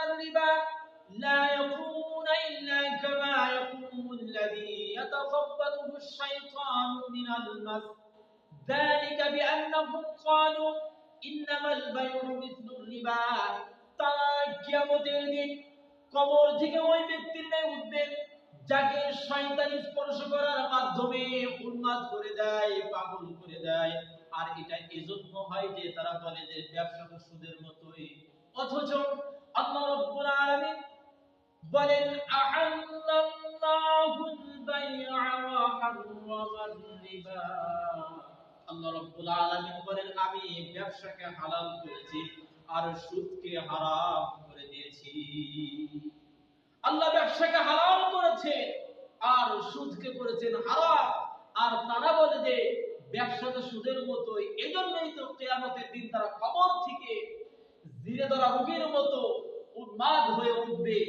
يأكلون الربا لا يقومون إلا كما يقوم الذي يتخبطه الشيطان من المس ذلك بأنهم قالوا إنما البيع مثل الربا তারা কিয়ামতের দিন কবর থেকে ওই ব্যক্তির ন্যায় উঠবেন যাকে শয়তান স্পর্শ করার মাধ্যমে উন্মাদ করে দেয় পাগল করে দেয় আর এটা এজন্য হয় যে তারা বলে যে ব্যবসা তো সুদের মতোই অথচ আল্লাহ রাব্বুল আলামিন বলেন আল্লাহ রাব্বুল আলামিন বলেন, আমি ব্যবসাকে হালাল করেছি আর সুদকে হারাম করে দিয়েছি। আল্লাহ ব্যবসাকে হারাম করেছে আর সুদকে করেছেন হারাম। আর তারা বলে যে, ব্যবসা তো সুদের মতোই, এজন্যই তো কিয়ামতের দিন তারা কবর থেকে ধীরে ধরা রোগীর মতো উন্মাদ হয়ে উঠবে।